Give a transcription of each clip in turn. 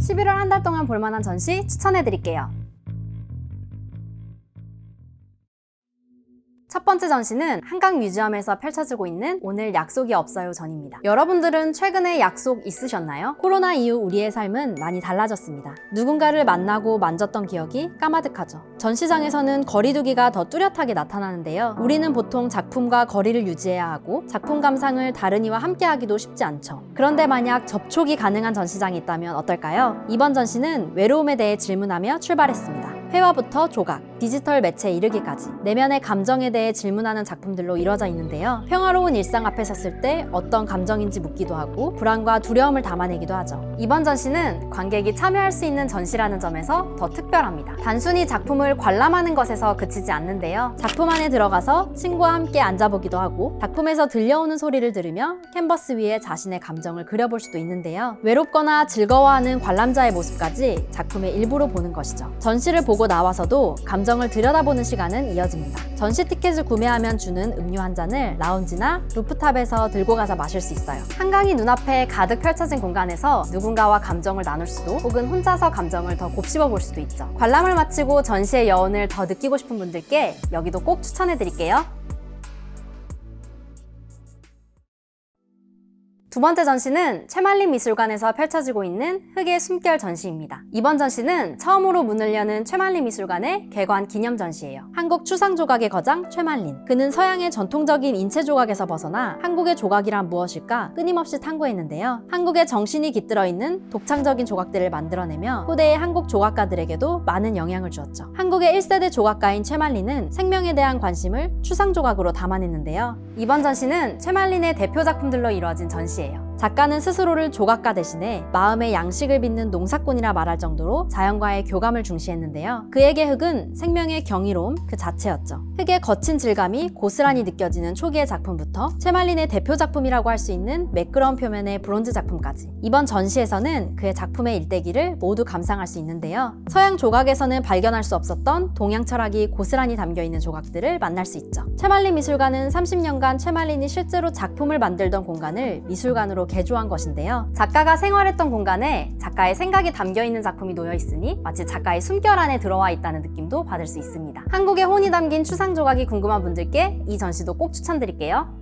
11월 한 달 동안 볼만한 전시 추천해드릴게요. 번째 전시는 한강 뮤지엄에서 펼쳐지고 있는 오늘 약속이 없어요 전입니다. 여러분들은 최근에 약속 있으셨나요? 코로나 이후 우리의 삶은 많이 달라졌습니다. 누군가를 만나고 만졌던 기억이 까마득하죠. 전시장에서는 거리두기가 더 뚜렷하게 나타나는데요. 우리는 보통 작품과 거리를 유지해야 하고 작품 감상을 다른 이와 함께 하기도 쉽지 않죠. 그런데 만약 접촉이 가능한 전시장이 있다면 어떨까요? 이번 전시는 외로움에 대해 질문하며 출발했습니다. 회화부터 조각, 디지털 매체에 이르기까지 내면의 감정에 대해 질문하는 작품들로 이루어져 있는데요. 평화로운 일상 앞에 섰을 때 어떤 감정인지 묻기도 하고 불안과 두려움을 담아내기도 하죠. 이번 전시는 관객이 참여할 수 있는 전시라는 점에서 더 특별합니다. 단순히 작품을 관람하는 것에서 그치지 않는데요. 작품 안에 들어가서 친구와 함께 앉아보기도 하고 작품에서 들려오는 소리를 들으며 캔버스 위에 자신의 감정을 그려볼 수도 있는데요. 외롭거나 즐거워하는 관람자의 모습까지 작품의 일부로 보는 것이죠. 전시를 보고 나와서도 감정을 들여다보는 시간은 이어집니다. 전시 티켓을 구매하면 주는 음료 한 잔을 라운지나 루프탑에서 들고 가서 마실 수 있어요. 한강이 눈앞에 가득 펼쳐진 공간에서 누군가와 감정을 나눌 수도 혹은 혼자서 감정을 더 곱씹어 볼 수도 있죠. 관람을 마치고 전시의 여운을 더 느끼고 싶은 분들께 여기도 꼭 추천해 드릴게요. 두 번째 전시는 최말린 미술관에서 펼쳐지고 있는 흑의 숨결 전시입니다. 이번 전시는 처음으로 문을 여는 최말린 미술관의 개관 기념 전시예요. 한국 추상 조각의 거장 최말린. 그는 서양의 전통적인 인체 조각에서 벗어나 한국의 조각이란 무엇일까 끊임없이 탐구했는데요. 한국의 정신이 깃들어 있는 독창적인 조각들을 만들어내며 후대의 한국 조각가들에게도 많은 영향을 주었죠. 한국의 1세대 조각가인 최말린은 생명에 대한 관심을 추상 조각으로 담아냈는데요. 이번 전시는 최말린의 대표 작품들로 이루어진 전시 예요. 작가는 스스로를 조각가 대신에 마음의 양식을 빚는 농사꾼이라 말할 정도로 자연과의 교감을 중시했는데요. 그에게 흙은 생명의 경이로움 그 자체였죠. 흙의 거친 질감이 고스란히 느껴지는 초기의 작품부터 채말린의 대표 작품이라고 할 수 있는 매끄러운 표면의 브론즈 작품까지 이번 전시에서는 그의 작품의 일대기를 모두 감상할 수 있는데요. 서양 조각에서는 발견할 수 없었던 동양 철학이 고스란히 담겨 있는 조각들을 만날 수 있죠. 채말린 미술관은 30년간 채말린이 실제로 작품을 만들던 공간을 미술관으로 개조한 것인데요. 작가가 생활했던 공간에 작가의 생각이 담겨 있는 작품이 놓여 있으니 마치 작가의 숨결 안에 들어와 있다는 느낌도 받을 수 있습니다. 한국의 혼이 담긴 추상 조각이 궁금한 분들께 이 전시도 꼭 추천드릴게요.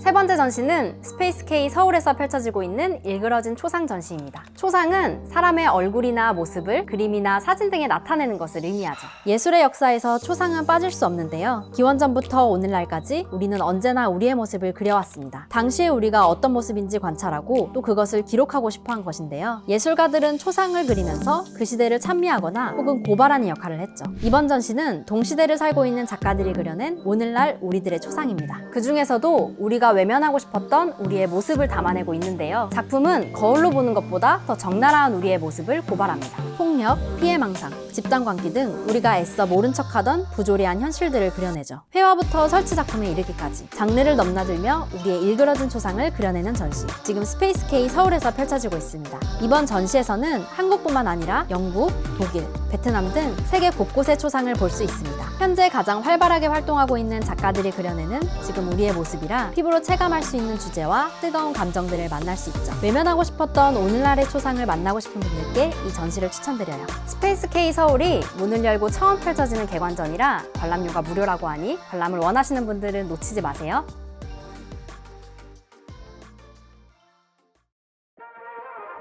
세 번째 전시는 스페이스 K 서울에서 펼쳐지고 있는 일그러진 초상 전시입니다. 초상은 사람의 얼굴이나 모습을 그림이나 사진 등에 나타내는 것을 의미하죠. 예술의 역사에서 초상은 빠질 수 없는데요. 기원전부터 오늘날까지 우리는 언제나 우리의 모습을 그려왔습니다. 당시에 우리가 어떤 모습인지 관찰하고 또 그것을 기록하고 싶어 한 것인데요. 예술가들은 초상을 그리면서 그 시대를 찬미하거나 혹은 고발하는 역할을 했죠. 이번 전시는 동시대를 살고 있는 작가들이 그려낸 오늘날 우리들의 초상입니다. 그 중에서도 우리가 외면하고 싶었던 우리의 모습을 담아내고 있는데요. 작품은 거울로 보는 것보다 더 적나라한 우리의 모습을 고발합니다. 폭력, 피해 망상, 집단 관계 등 우리가 애써 모른 척하던 부조리한 현실들을 그려내죠. 회화부터 설치 작품에 이르기까지 장르를 넘나들며 우리의 일그러진 초상을 그려내는 전시. 지금 스페이스 K 서울에서 펼쳐지고 있습니다. 이번 전시에서는 한국뿐만 아니라 영국, 독일, 베트남 등 세계 곳곳의 초상을 볼 수 있습니다. 현재 가장 활발하게 활동하고 있는 작가들이 그려내는 지금 우리의 모습이라 피부로 체감할 수 있는 주제와 뜨거운 감정들을 만날 수 있죠. 외면하고 싶었던 오늘날의 초상을 만나고 싶은 분들께 이 전시를 추천드려요. 스페이스 K 서울이 문을 열고 처음 펼쳐지는 개관전이라 관람료가 무료라고 하니 관람을 원하시는 분들은 놓치지 마세요.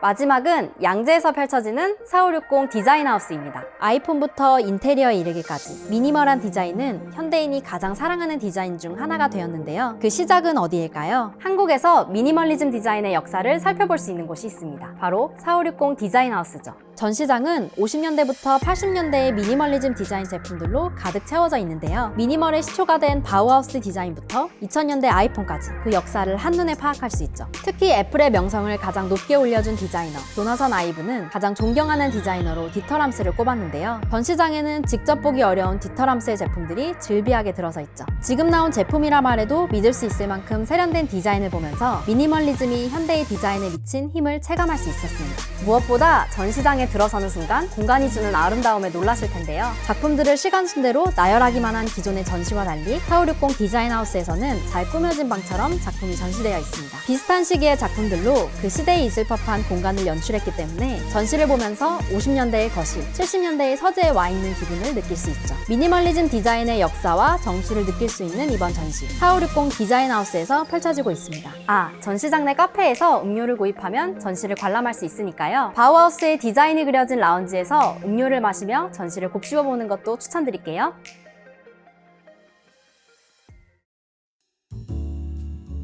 마지막은 양재에서 펼쳐지는 4560 디자인하우스입니다. 아이폰부터 인테리어에 이르기까지 미니멀한 디자인은 현대인이 가장 사랑하는 디자인 중 하나가 되었는데요. 그 시작은 어디일까요? 한국에서 미니멀리즘 디자인의 역사를 살펴볼 수 있는 곳이 있습니다. 바로 4560 디자인하우스죠. 전 시장은 50년대부터 80년대의 미니멀리즘 디자인 제품들로 가득 채워져 있는데요. 미니멀의 시초가 된 바우하우스 디자인부터 2000년대 아이폰까지 그 역사를 한눈에 파악할 수 있죠. 특히 애플의 명성을 가장 높게 올려준 디자이너 조나선 아이브는 가장 존경하는 디자이너로 디터람스를 꼽았는데요. 전 시장에는 직접 보기 어려운 디터람스의 제품들이 즐비하게 들어서 있죠. 지금 나온 제품이라 말해도 믿을 수 있을 만큼 세련된 디자인을 보면서 미니멀리즘이 현대의 디자인에 미친 힘을 체감할 수 있었습니다. 무엇보다 전 시장의 들어서는 순간 공간이 주는 아름다움에 놀라실 텐데요. 작품들을 시간 순대로 나열하기만 한 기존의 전시와 달리 4560 디자인 하우스에서는 잘 꾸며진 방처럼 작품이 전시되어 있습니다. 비슷한 시기의 작품들로 그 시대에 있을 법한 공간을 연출했기 때문에 전시를 보면서 50년대의 거실, 70년대의 서재에 와 있는 기분을 느낄 수 있죠. 미니멀리즘 디자인의 역사와 정수를 느낄 수 있는 이번 전시 4560 디자인 하우스에서 펼쳐지고 있습니다. 아, 전시장 내 카페에서 음료를 구입하면 전시를 관람할 수 있으니까요. 바우하우스의 디자인이 그려진 라운지에서 음료를 마시며 전시를 곱씹어 보는 것도 추천드릴게요.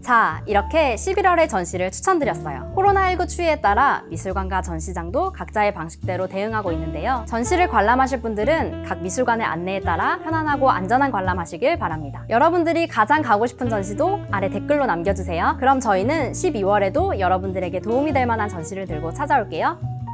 자, 이렇게 11월의 전시를 추천드렸어요. 코로나19 추이에 따라 미술관과 전시장도 각자의 방식대로 대응하고 있는데요. 전시를 관람하실 분들은 각 미술관의 안내에 따라 편안하고 안전한 관람하시길 바랍니다. 여러분들이 가장 가고 싶은 전시도 아래 댓글로 남겨주세요. 그럼 저희는 12월에도 여러분들에게 도움이 될 만한 전시를 들고 찾아올게요.